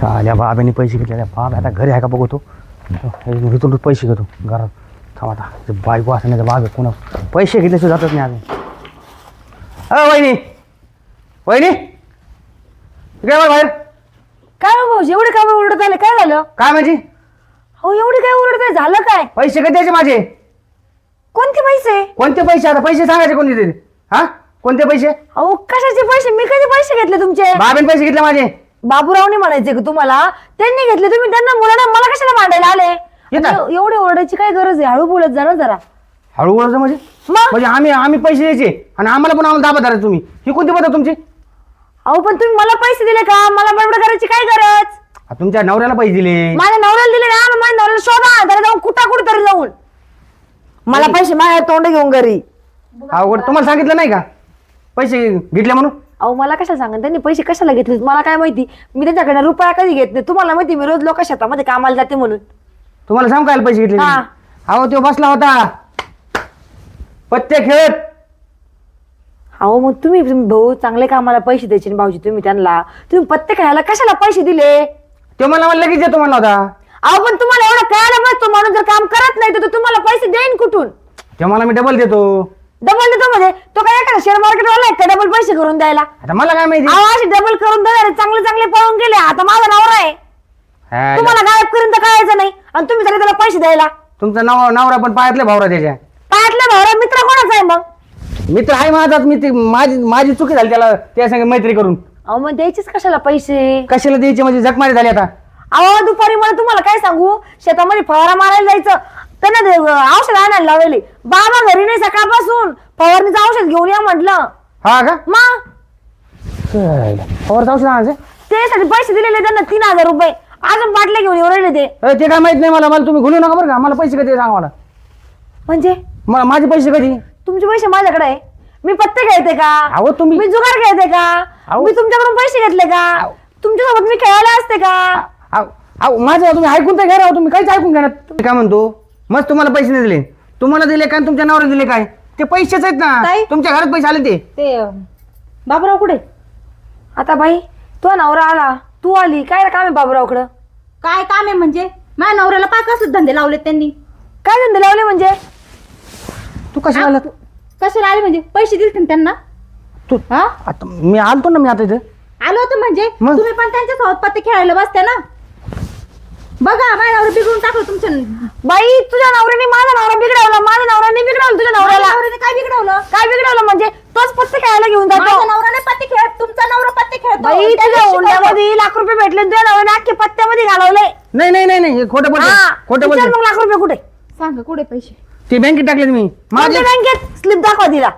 चाल्या बाबांनी पैसे घेतले बाब आता घरी आहे का बघतो इथून पैसे घेतो घरात. थांब आता ते बायको असं नाही बाब कोणा पैसे घेतल्याशिवाय जातच नाही अजून. अ वहिनी! वहिनी! काय बाहेर. काय हो भाऊजी एवढे काय ओरडत आले? काय झालं? काय म्हणजे? हो एवढे काय ओरडत आहे झालं काय? पैसे कधी द्यायचे माझे? कोणते पैसे? कोणते पैसे आता? पैसे सांगायचे कोणते ते हा? कोणते पैसे? अहो कशाचे पैसे? मी कधी पैसे घेतले तुमचे? बाबेन पैसे घेतले माझे. बाबूरावनी म्हणायचे का तुम्हाला त्यांनी घेतले तुम्ही त्यांना मुलांना मला कशाला मांडायला आले? एवढे ओरडायची काय गरज आहे? हळू बोलत जा ना जरा. हळू बोलायचं म्हणजे? मग? म्हणजे आम्ही आम्ही पैसे द्यायचे आणि आम्हाला पण आम्हाला दाबा धरायचं तुम्ही. ही कोणती पद्धत तुमची? अहो पण तुम्ही मला पैसे दिले का? मला बडबड करायची काय गरज? आ, तुमच्या नवऱ्याला पैसे दिले. माझ्या नवऱ्याला दिले ना मग माझ्या नवऱ्याला शोधा. त्याला जाऊन कुठा कुठं तरी जाऊन. मला पैसे माझ्या तोंड घेऊन घरी. अवघड. तुम्हाला सांगितलं नाही का? पैसे घेतले म्हणून? अहो मला कशाला सांगा त्यांनी पैसे कशाला घेतले मला काय माहिती? मी त्यांच्याकडे रुपया कधी घेत नाही. तुम्हाला माहिती मी रोज लोक शेतामध्ये कामाला जाते म्हणून. तुम्हाला सांग काय पैसे घेतले हा. अहो तो बसला होता. पत्ते खेळत. अहो मग तुम्ही तुम्ही भाऊ चांगले कामाला पैसे द्यायचे ना भाऊजी तुम्ही त्यांना? तुम्ही पत्ते खेळायला कशाला पैसे दिले? तो मला मला लगेच देतो म्हणला होता. अहो पण तुम्हाला एवढं कळायला पाहिजे तो माणूस जर काम करत नाही तर तो तुम्हाला पैसे देईन कुठून? तो मला मी डबल देतो. डबल देतो म्हणजे तो काय एखादा शेअर मार्केट वाला आहे का? डबल पैसे करून द्यायला? आता मला काय माहिती? अहो असे डबल करून देणार चांगले चांगले पळून गेले. आता माझा नवरा आहे. हा, तुम्हाला गायब करून तर कळायचं नाही. आणि तुम्ही तरी त्याला पैसे द्यायला. तुमचा नव नवरा पण पायातले भावरा त्याच्या. पायातला भावरा मित्र कोणाचा आहे मग? मित्र आहे माझाच. मी ती माझी माझी चुकी झाली त्याला त्या संग मैत्री करून. अहो मग द्यायचीच कशाला पैसे? कशाला द्यायचे? म्हणजे जगमारी झाली आता. अहो दुपारी मला तुम्हाला काय सांगू? शेतामध्ये फवारा मारायला जायचं. त्यांना ते औषध आणायला लावलेली. बाबा घरी नाही सकाळपासून. फवारणीचं औषध घेऊन या म्हटलं. हा का? मग? पवार जाऊ शकता त्यासाठी पैसे दिलेले त्यांना तीन हजार रुपये. अजून बाटले घेऊन येऊ राहिले ते. ते काय माहीत नाही मला. मला तुम्ही घुलू नका बरं का. मला पैसे कधी सांगा मला. म्हणजे? मला माझे पैसे कधी? तुमचे पैसे माझ्याकडे आहे. मी पत्ते खेळते का? अहो तुम्ही मी जुगार खेळते का? अहो. मी तुमच्याकडून पैसे घेतले का. तुमच्यासोबत मी खेळायला असते का? अहो अहो, माझं तुम्ही ऐकून तर घ्या राव तुम्ही काहीच ऐकून घ्या ना. तुम्ही काय म्हणतो? मग तुम्हाला पैसे नाही दिले. तुम्हाला दिले काय आणि तुमच्या नावाला दिले काय? ते पैसेच आहेत ना. ताई? तुमच्या घरात पैसे आले ते. ते अं, बाबूराव कुठे? आता बाई तो नवरा आला. तू आली. काय काम आहे बाबूरावकडं? काय काम आहे म्हणजे? माझ्या नवऱ्याला पाच कसं धंदे लावलेत त्यांनी? काय धंदे लावले म्हणजे? तू कशा आला? कशाला आले म्हणजे? पैसे दिले त्यांना? तू हा? आता मी आलतो ना मी आता इथं. आलो होतं म्हणजे? मग? तुम्ही पण त्यांच्यासोबत पत्ते खेळायला बसते ना? बघा माझ्या नवरा बिघडून टाकलं तुमच्या बाई तुझ्या नवऱ्याने माझा नवरा बिघडवला माझ्या नवऱ्याने बिघडवलं तुझ्या माझ्या नवऱ्याला. नवऱ्याने काय बिघडवलं? काय बिघडवलं म्हणजे तोच पत्ते खेळायला घेऊन जातो. माझ्या नवऱ्याने पत्ते खेळत तुमचा नवरा पत्ते खेळतो. बाई तुझ्या शिकवलं. हुंड्यामध्ये लाख रुपये भेटले तुझ्या नवऱ्याने अख्खे पत्त्यामध्ये घालवले नाही नाही नाही नाही हे खोटं बोलतो हा, खोटं विचार बोलतो मग लाख रुपये कुठे? सांगा कुठे पैसे? ते बँकेत टाकले मी माझे कोणत्या बँकेत? स्लिप दाखवा तिला.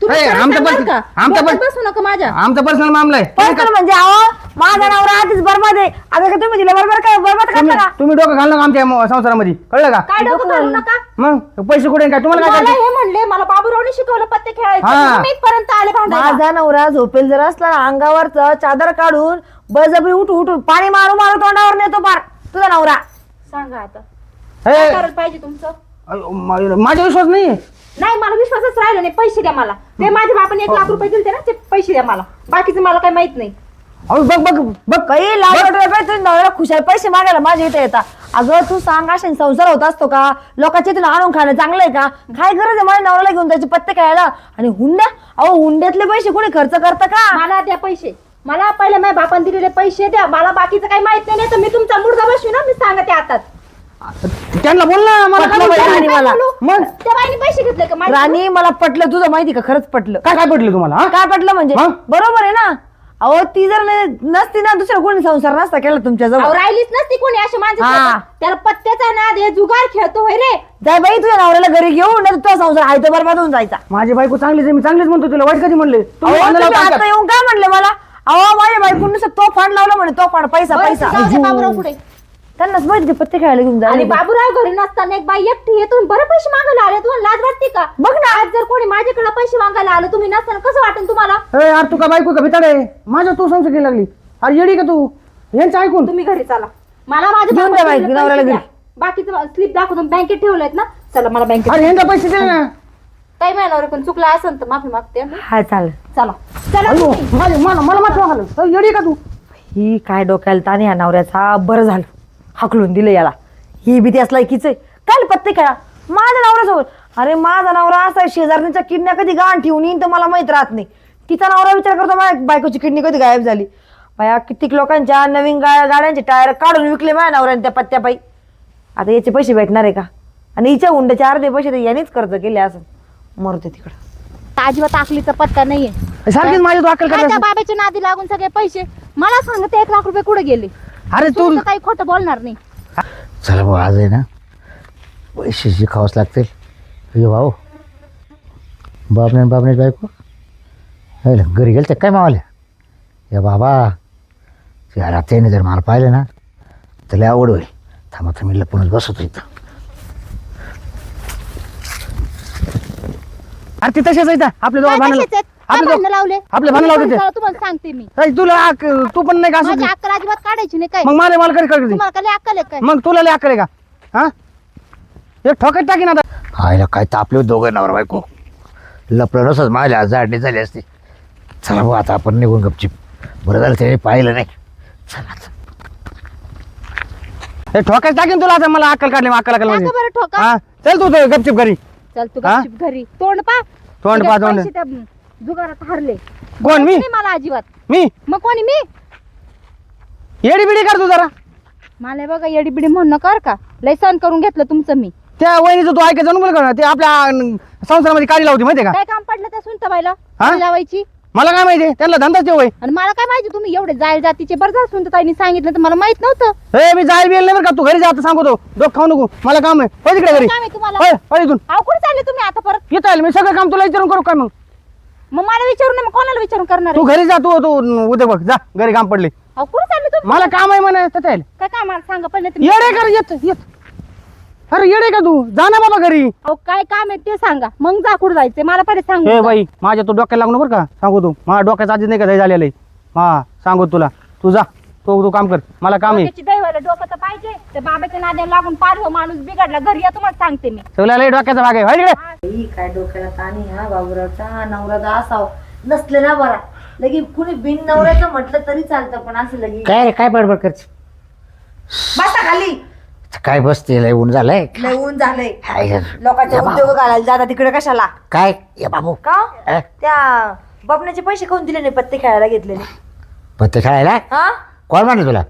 तुम्ही खरं आमचं सांगाल पण- का? आमचं पण- डोक्यात बसू नका माझ्या. आमचा पर्सनल मामला आहे. पर्सनल म्हणजे अहो माझा नवरा आधीच बरबाद आहे. आता का तुम्ही दिले बरोबर काय बरबाद तुम्ही करता का? तुम्ही डोकं घालू नका आमच्या म- संसारामध्ये? कळलं का? काय डोकं घालू नका? मग? पैसे कुठे काय तुम्हाला काय मला करायचं? हे म्हणले मला बाबूरावने शिकवलं पत्ते खेळायचं. हा. म्हणून मी इथपर्यंत आले भांडायला. माझा नवरा झोपेल जर असला ना अंगावरच चादर काढून बळजबरी उठू उठू पाणी मारू मारू तोंडावर नेतो पार तुझा नवरा. सांगा आता. हे, काय करायला पाहिजे तुमचं? मा- माझा विश्वास नाही नाही मला विश्वासच राहिला नाही. पैसे द्या मला. ते माझ्या बापाने एक लाख रुपये दिले ना ते पैसे द्या मला. बाकीचं मला काही माहीत नाही. अहो बघ बघ बघ काही लाख रुपये तुझ्या नवऱ्याला खुशाल पैसे मागायला माझ्या इथे येतात अगं तू सांग असे संसार होत असतो का? लोकांच्या इथून आणून खाणं चांगलं आहे का? काय गरज आहे माझ्या नवऱ्याला घेऊन त्याचे पत्ते खेळायला आणि हुंड्या? अहो हुंड्यातले पैसे कोणी खर्च करतं का? मला द्या पैसे. मला पहिले माझ्या बापाने दिलेले पैसे द्या. मला बाकीचं काही माहीत नाही. नाही तर मी तुमचा मुर्दा बसवी ना मी सांगते आता त्यांना बोल ना मला पटलं बाई? राणी मला. मग त्या बाईने पैसे घेतले का माझे? राणी मला पटलं तुझं माहिती का खरंच पटलं काय काय पडलं तुम्हाला हा? काय पटलं म्हणजे मग? बरोबर आहे ना अहो ती जर न- नसती ना दुसरा कोणी संसार नसता केला तुमच्या अहो, जवळ राहिलीच नसती कोणी अशी माणसं हा. खेळतात. त्याला पत्त्याचा नाद हे जुगार खेळतो होय रे जाय बाई तुझ्या नवऱ्याला घरी घेऊन नाही तुझा संसार आहे तो बरबाद होऊन जायचा माझी बायको चांगलीच आहे मी चांगलीच म्हणतो तुला वाईट कधी म्हणले अहो, तुम्ही भांडण तुम्ही लावता आता? येऊन काय म्हणले मला अहो माझ्या बायकोने नुसतं तो फंड लावला म्हणे तो फंड पैसा बरं, पैसा जाऊ दे बाबूराव पुढे त्यांनाच माहिती ते पत्ते खेळायला घेऊन आणि जायला बाबूराव घरी नसताना एक बाई एकटी आहे तुम्ही बरं पैसे मागायला आले तुम्हाला लाज वाटते का? बघ ना. आज जर कोणी माझ्याकडे पैसे मागायला आलं तुम्ही नसताना कसं वाटेल तुम्हाला? ए, यार तू का बायको का भिताड? माझ्या तू संशय केली लागली. अरे येडी का तू? यांचं ऐकून. तुम्ही घरी चला. मला माझ्या घेऊन दिलेले नवऱ्याला पैसे घरी. द्या. बाकीचं स्लिप दाखवून बँकेत ठेवलेत ना. चला मला बँकेत अरे यांचा पैसे दिले ना. काही महिन्यावर पण चुकला असेल तर माफी मागते. मी. हा चालेल. चला. चला अयो तुम्ही. माझे मला मला मात्र झालं अरे, येडी का तू? ही काय डोक्याला ताण या नवऱ्याचा? बरं झालं. हाकलून दिलं याला. ही बी त्याच लायकीच आहे. काय पत्ते खेळा. माझ्या नवऱ्यासोबत. अरे माझा नवरा असा शेजारणीच्या किडण्या कधी गाण ठेवून येईन तर मला माहीत राहत नाही. तिचा नवरा विचार करतो माझ्या बायकोची किडनी कधी गायब झाली? बाया कित्येक लोकांच्या नवीन गा गाड्यांचे टायर काढून विकले माझ्या नवऱ्याने त्या पत्त्यापायी. आता याचे पैसे भेटणार आहे का? आणि हिच्या हुंड्याचे अर्धे पैसे तर यानेच कर्ज केले असं. मरते तिकडं. अजिबात आकलीचा पत्ता नाहीये. सारखीच माझी तू अक्कल काय त्या करत बाबाच्या नादी लागून सगळे पैसे. मला सांग ते एक लाख रुपये कुठे गेले? अरे तू काही खोटं बोलणार नाही. चला भाऊ आज आहे ना पैसे शिकावंच लागतील. हे भाऊ बाबने बाबने बायको. है ना, घरी गेलं तर काय मावाल्या या बाबा या रात्रीने जर मला पाहिलं ना तर लय आवड होईल. थांबा थांबी लपूनच बसतो इथं. अरे ते तसेच आहेत आपले काय दोघं कशाचे? काय आपले भांडणं दोघं- लावले? आपले भांडणं लावले ते. तुम्हाला तुम्हाला सांगते मी. तुला तू पण नाही का माझी असं अक्कल अजिबात काढायची नाही काय. मग मला मला कधी कळते तुम्हाला काय लय अक्कल आहे काय? मग तुला लय अक्कल आहे का? हा? एक ठोकत टाकीन आता. आईला काय तापले दोघं नवरा बायको? लपलं नसत माझ्या जाडणी झाली असती. चला भाऊ आता आपण निघून गपचिप. बरं झालं त्याने पाहिलं नाही. चला. हे ठोकायच टाकीन तुला आता मला अक्कल काढली मग अक्कल अक्कल टाका बरं ठोका. हा? चल तू ते गपचिप घरी. चल तू हा? गपचूप घरी. तोंड पा. तोंड पहा, तोंड. पैसे त्या जुगारात हारले. कोण मी? नाही मला अजिबात. मी? मग कोणी मी? येडी बिडी कर तू जरा. मला बघा येडी बिडी म्हणणं कर का? लय सहन करून घेतलं तुमचं मी. त्या वहिनीचं तू ऐकायचं नको का ते आपल्या संसारामध्ये काढी लावती माहितीये का? काय काम पडलं त्या सुनताबाईला? हा? लावायची? मला काय माहिती? त्यांना धंदाच ते होय आणि मला काय माहिती तुम्ही एवढे जाईल जातीचे. बरं झालं सुनताईने सांगितलं तर मला माहीत नव्हतं. हे मी जायला बिल नाही बरं का? तू घरी जा आता सांगतो. डोक खाऊ नको. मला काम आहे. हो तिकडे घरी. काम आहे तुम्हाला? इथून. अहो कुठे चालले तुम्ही आता परत. येता येईल मी. सगळं काम तुला विचारून करू काय मग? मग मला विचारून नाही, मग कोणाला विचारून करणार तू आहे? घरी जा तू तू उद्या बघ जा घरी काम पडले. अहो कुठे चालले तुम्ही? मला काम आहे म्हणे तर काय काम आहे? सांगा पहिले तुम्ही. येडे कर येत येत. अरे येडे का तू? जा ना बाबा घरी. अहो काय काम आहे ते सांगा. मग जा कुठे जायचंय? मला पहिले हे सांगू बाई माझ्या तू डोक्याला लागू बरं का? सांगू तू. माझ्या डोक्याचा आधीच नाही का झालेलं आहे? हा सांगू तुला. तू जा तू तू काम कर. मला काम आहे. डोक्याची डोकं तर पाहिजे. ते बाबाच्या नाद्याला लागून पार हो माणूस बिघडला. घरी या तुम्हाला सांगते मी. लय डोक्याचा भाग आहे. होय तिकडे बाई, काय डोक्याला ताणी हा बाबुरावचा नवरा असाव. नसले ना बरा. लगे कुणी बिन नवऱ्याचं म्हटलं तरी चालतं पण असं लगे काय रे काय बडबड करते? बसा खाली. काय बसते लय ऊन झालंय? लय ऊन झालंय. हाय ग. लोकांचे या बा- उद्योग घालायला जाता तिकडे कशाला? काय? या बाबू. का? अ? त्या बबण्याचे पैसे कोण दिले नाही पत्ते खेळायला घेतलेले? पत्ते खेळायला? हा? कोण म्हणलं तुला?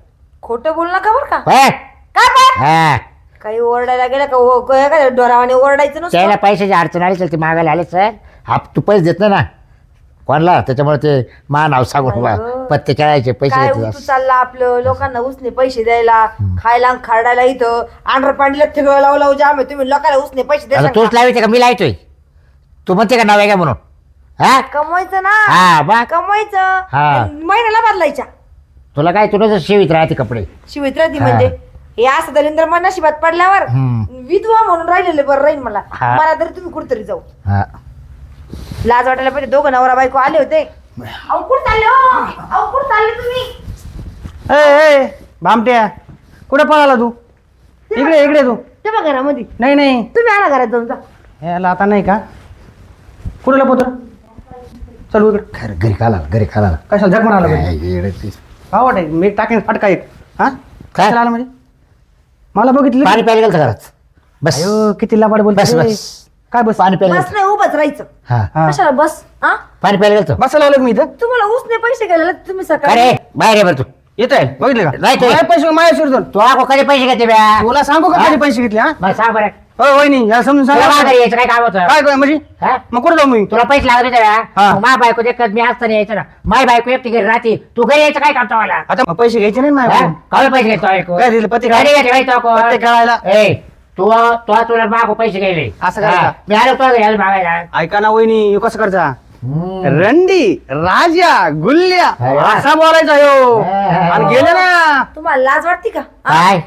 खोटं बोल नका बरं का? होय? पण हा. काही ओरडायला गेलं का ओ- काय काय डोरावाने ओरडायचं त्याला नसतं पैशाची अडचण आली चल ती मागायला आले सर. हा तू पैसे देत नाही ना. कोणला? त्याच्यामुळे ते मा नाव सांगून बा अगं. पत्ते खेळायचे पैसे काय देत चालला आपलं? लोकांना उसने पैसे द्यायला खायला आणि खारडायला इथं. आंध्र पांडीला तिघं लावू लावू जाम आहे. तुम्ही लोकांना उसने पैसे आता द्या तूच लावायचे का? मी लावतोय. तू म्हणते का नाव आहे का म्हणून? हा? कमवायचं ना. हा बा. कमवायचं. हा. आणि महिन्याला बदलायच्या. तुला काय तुला शिवित राहते कपडे. शिवित राहती हा. म्हणजे? हे असं दलिंद्र मन नशिबात पडल्यावर हम्म. विधवा म्हणून राहिलेले बरं राहील मला. हा. मला तरी तुम्ही कुठतरी जाऊ. हा. लाज वाटायला पाहिजे. दोघं नवरा बायको आले होते. अहो कुठं चालले हो? अहो कुठं चालले तुम्ही? ए भामट्या कुठे पळाला तू? इकडे इकडे तू. ते बघा घरामध्ये. नाही नाही. तुम्ही आणा घरात जाऊन जा. याला आता नाही का? कुठे लपवतो चल इकडे घरी खाला घरी खाला कशाला झक म्हणाला हा वाट मी टाकेन फटका एक. हा? काय? आला म्हणजे मला बघितलं पाणी प्यायला गेलं घरात. बस. अयो किती लाबाड बोल बस बस. काय बस? पाणी प्यायला बस नाही उभंच राहायचं. हा. हा. कशाला बस? हा पाणी प्यायला गेलं बसायला आलो मी इथं. तुम्हाला उसने पैसे गेले तुम्ही सकाळी अरे बाहेर ये बरं तू. येत आहे. बघितलं का? नाही ते- पैसे माझ्या सोडून. तू आको कधी पैसे घेते ब्या? तुला सांगू का हा? कधी पैसे घेतले हा? सांग बरं. हो वहिनी याला समजून तुला सांगा माघारी यायचं काय काम होतं काय काय म्हणजे हा? मग कुठं जाऊ मी तुला पैसे लागत होते हा. ब्या मा बायको मी असताना यायचं ना माय बायको एकटी घरी राहते तू घरी यायचं काय काम मला आता मग पैसे घ्यायचे नाही माझ्याकडून. काय पैसे घेतो ऐकू काय दिलं पत्ते काय खेळायला? नाही घेते बाई तो कोण? पत्ते खेळायला. ए तू तू तुला मागो पैसे गेले असं करायचं? मी आलो तो आलो मागायला ऐका ना वहिनी कसं करता हम्म. रंडी राजा गुल्ल्या अरे वा. असा बोलायचा हा. आणि गेले ना तुम्हाला लाज वाटते का हा? काय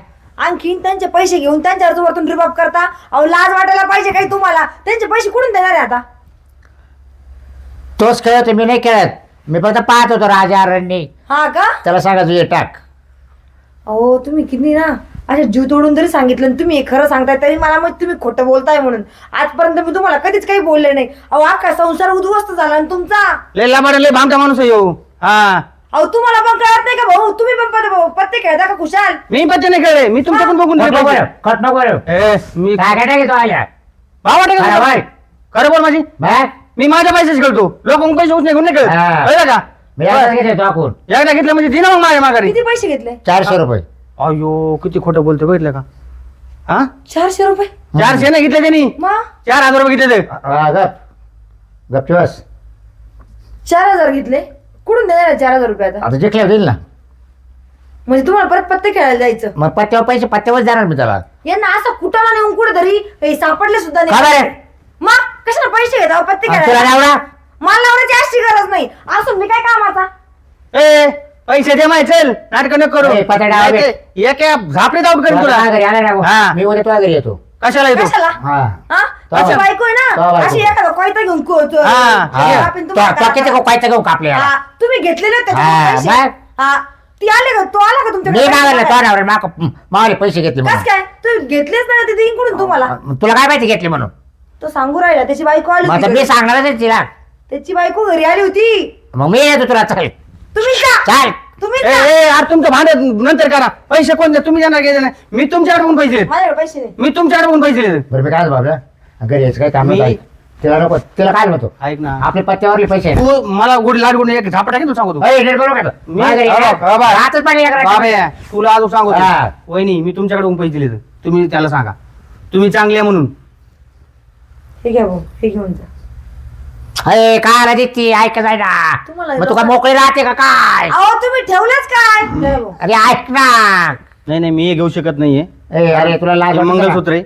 आणखीन त्यांचे पैसे घेऊन त्यांच्यावर वरतून रिबाब करता. अहो लाज वाटायला पाहिजे काही तुम्हाला. त्यांचे पैसे कुठून देणार आहे आता? तोच खेळत मी नाही खेळत. मी फक्त पाहत होतो राजा रण्णी हा का? त्याला सांगा तुझे टाक. अहो तुम्ही किती ना असे जीव तोडून जरी सांगितलं आणि तुम्ही हे खरं सांगताय तरी मला मग तुम्ही खोटं बोलताय म्हणून. आजपर्यंत मी तुम्हाला कधीच काही बोलले नाही. अहो अख्खा संसार उद्ध्वस्त झाला आणि तुमचा? लय लाबाड लय भामटा माणूस आहे ह्यो हा. अहो तुम्हाला पण कळत नाही का भाऊ? तुम्ही पण पत्ते- पत्ते खेळता का खुशाल? मी पत्ते नाही कळले मी तुमच्याकडून बघून कट दिले नको. करू. ए, मी काय काय घेतो आल्या? भाव वाटे खरं बोल. खरं बोल माझी. बघ, मी माझ्या पैसेच खेळतो. लोक पैसे उचले घेऊन नाही खेळत. हा. कळलं का? मी आता घेतो तो आकून एकदा घेतलं म्हणजे दिना मग माझ्या माघारी. किती पैसे घेतले? चारशे रुपये. अयो किती खोटं बोलतो बघितलं का? हा? चारशे रुपये? चारशे नाही घेतले त्यांनी. चार हजार रुपये घेतले ते. हा, गप. गपचूस चार हजार घेतले? कुठून देणार चार हजार रुपये आता? आता जिंकल्या होतील ना. म्हणजे तुम्हाला परत पत्ते खेळायला जायचं. मग पत्त्यावर पैसे पत्त्यावर जाणार मी त्याला. यांना असं कुठाला नेऊन कुठे तरी हे सापडले सुद्धा का नाही बरं? मग कशाला पैसे घेता हो पत्ते आणि तुला खेळायला मला लावण्याची अशी गरज नाही. असून मी काय कामाचा? ए पैसे दे माय चल. नाटक नको करू. ए, पत्ते डावा नाही ते एका झापडीत आउट तुला घरी आला ना हा. मी उद्या तुझ्या घरी येतो. कशाला येतो? कशाला? हा. हा? तो अशी बायको. आहे तो ना बायको. अशी एखादा कोयता घेऊन को- तो- हा, हे हा. आपण तो- तुम्हाला तो काय घेऊ कापले हा, तुम्ही घेतलेले होते हा, पैसे. हा. ती आले का? तो आला का मी तुमच्याकडे मागवलं तो नवरा माग मावले पैसे घेतले कस म्हणून. काय? तुम्ही घेतलेच नाही ते देईन कुठून तुम्हाला? मग तुला काय माहिती घेतले म्हणून? तो सांगू राहिला त्याची बायको आली मग होती मी घरी. सांगणारच आहे तिला. त्याची बायको घरी आली होती. मग मी येतो तुला चल. तुम्ही जा. चाल. तुम्ही ए ए यार तुमचं भांडण नंतर करा. पैसे कोण द्या तुम्ही देणार घ्यायचे नाही मी तुमच्याकडे बघून पैसे देत. माझ्याकडे पैसे नाही. मी तुमच्याकडे बघून पैसे देत. बरं मी काय बाबा घरी यायचं काय काम मी- नाही तिला नको तिला काय म्हणतो? ऐक ना. आपले पत्त्यावरले पैसे. तू मला गोडी लाड गोडी एक झापटा की तू सांगतो. अय, नीट बोलू का तू? मी- माझ्या घरी हा. हातच पाणी बाबा तुला सांगतो. हा. वहिनी मी तुमच्याकडे पैसे दिले. तुम्ही त्याला सांगा. तुम्ही चांगले आहे म्हणून. हे घ्या भाऊ हे घेऊन जा. अय, काय आला ती ऐक जाय ना तुम्हाला मग तू काय मोकळी राहते का काय? अहो तुम्ही ठेवलेच काय. अरे ऐक ना. नाही नाही मी हे घेऊ शकत नाहीये. ए, अरे तुला लाज हे वाटते का? मंगलसूत्र आहे.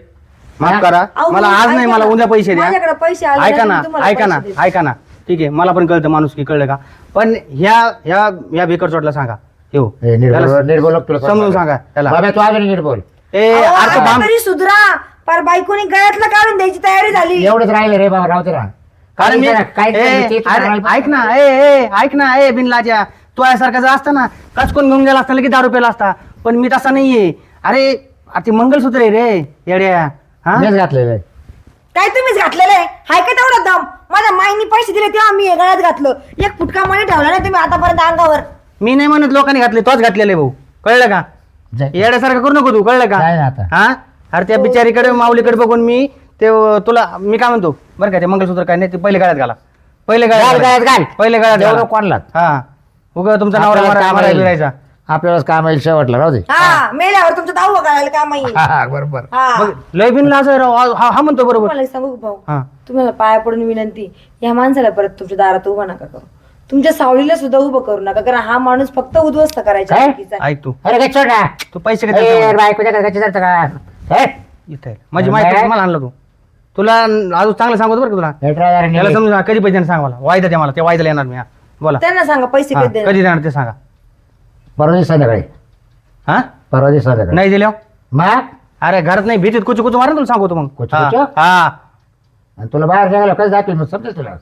माफ हा? करा. अहो, मला आज नाही ऐका मला ना. उद्या पैसे द्या. माझ्याकडे पैसे आले ऐका नाही, ना मी तुम्हाला ऐका ना देते. ऐका ना. ठीक आहे मला पण कळतं माणूस की कळलं का? पण ह्या ह्या ह्या बेकर चोटला सांगा. हो ए, नीट बोल, त्याला नीट बोल तुला समजून सांगा त्याला. बाबा तू अजून नीट बोल ए अहो, अरे तो आता भाम- तरी सुधरा. पर बायकोनी गळ्यातलं काढून द्यायची तयारी झाली. एवढंच राहिलं रे बाबा राहू दे ना. कारण मी काय ए, अरे, ऐक ना ए ए ऐक ना ए बिनलाच्या तो यासारखा जर असता ना कचकून घेऊन गेला असता की दारू पेला असता. पण मी तसा नाहीये. अरे अरे ते मंगलसूत्र आहे रे येड्या. हा? मीच घातलेलं आहे. काय तुम्हीच घातलेलं आहे? हाय का तेवढं दम? माझ्या माईनी पैसे दिले तेव्हा मी हे गळ्यात घातलं. एक फुटका मणी ठेवला नाही तुम्ही आतापर्यंत अंगावर. मी नाही म्हणत लोकांनी घातले तोच घातलेले भाऊ. कळलं का? जाय. येड्यासारखं करू नको तू कळलं का? आता. हा? अरे त्या बिचारीकडे माऊलीकडे बघून मी ते अं, तुला मी काय म्हणतो बरं का ते मंगलसूत्र काय नाही ते पहिले गळ्यात घाला पहिले गळ्यात गळ्यात घाल. पहिले गळ्यात घाला. कोणाला. हा उगा तुमचा नवरा आपल्याला मारा- काम मारायला येईल. बिरायचा. आपल्यालाच काम येईल शेवटला राहू दे हा मेल्यावर तुमचं दाऊ करायला काम येईल हा, हा, बरोबर हा मग लय बिन लाज आहे राव. हा हा म्हणतो बरोबर तुम्हाला एक सांगू का भाऊ हा तुम्हाला पाया पडून विनंती या माणसाला परत तुमच्या दारात उभा नका करू तुमच्या सावलीला सुद्धा उभं करू नका कारण हा माणूस फक्त उद्ध्वस्त करायचा काय? बाकीचा आहे. ऐक तू अरे काय सोड ना तू पैसे बायको का? इथे माझी माहिती मला आणलं तू तुला अजून चांगलं सांगतो बरं का तुला? त्याला. समजून सांग, कधी पैसे सांग मला? वायदा द्या मला ते वायदा येणार मी हा. बोला. त्यांना सांगा पैसे हा, कधी देणार. कधी देणार ते सांगा. परवा दिवशी संध्याकाळी. हा? परवा दिवशी संध्याकाळी. नाही दिल्या मग? अरे घरात नाही भीतीत कुचू कुचू मारा तुला सांगतो मग. कुचू हा, कुचू? हा आणि तुला बाहेर निघालो कसं जातील मग समजेल तुला.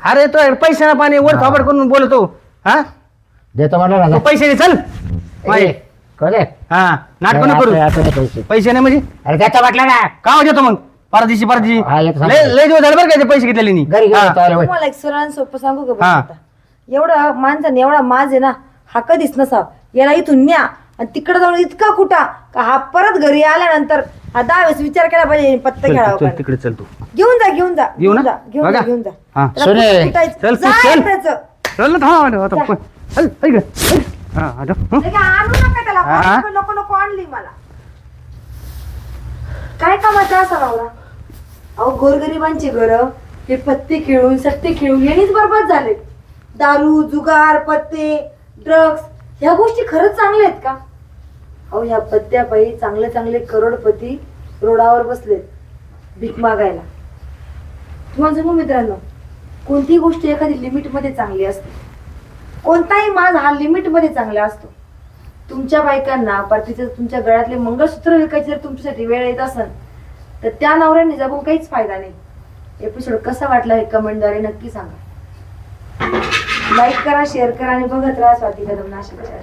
अरे तो पैसे पाणी वर. थापड करून बोलतो. हा? देतो म्हणलं ना तू. पैसे दे चल. ए, कळले? हा नाटक नको करू. पैसे. पैसे नाही म्हणजे? अरे त्याचं म्हटलं ना. का हो देतो मग. परदेशी परदेशी हा, लय दिवस झाले बरं का ते पैसे घेतलेले नी. घरी हा. होय. तुम्हाला एक सरळ सोपं सांगू का हा. आता एवढा माणसाने एवढा माज आहे ना हा कधीच नसावा याला इथून न्या आणि तिकडे जाऊन इतका कुठा का हा परत घरी आल्यानंतर हा दहा वेळेस विचार केला पाहिजे पत्ते चल, खेळावं चल, का तिकडे चल तू. घेऊन जा घेऊन जा घेऊ ना? जा घेऊन जा बघा. घेऊन जा हा. त्याला सुने. कुठं कुटायचं? चल, तू जा चल. एकदाचं. चल ना थांब आता, आता. चल, चल इकडे. चल. हा, आता. हं? लगे आणू नका त्याला हा. नको नको आणली मला काय कामाचा असा नवरा अहो गोरगरिबांचे घर हे पत्ते खेळून सट्टे खेळून यांनीच बरबाद झाले दारू जुगार पत्ते ड्रग्स ह्या गोष्टी खरंच चांगल्या आहेत का? अहो ह्या पत्त्यापायी चांगले चांगले करोडपती रोडावर बसलेत भीक मागायला. तुम्हाला सांगू मित्रांनो कोणतीही गोष्ट एखादी लिमिटमध्ये चांगली असते. कोणताही माल हा लिमिटमध्ये चांगला असतो. तुमच्या बायकांना परतीचं तुमच्या गळ्यातले मंगळसूत्र विकायचे जर तुमच्यासाठी वेळ येत असेल तर त्या नवऱ्याने जगून काहीच फायदा नाही. एपिसोड कसा वाटला हे कमेंटद्वारे नक्की सांगा. लाईक करा शेअर करा आणि बघत राहा स्वाती कदम नाशिकच्या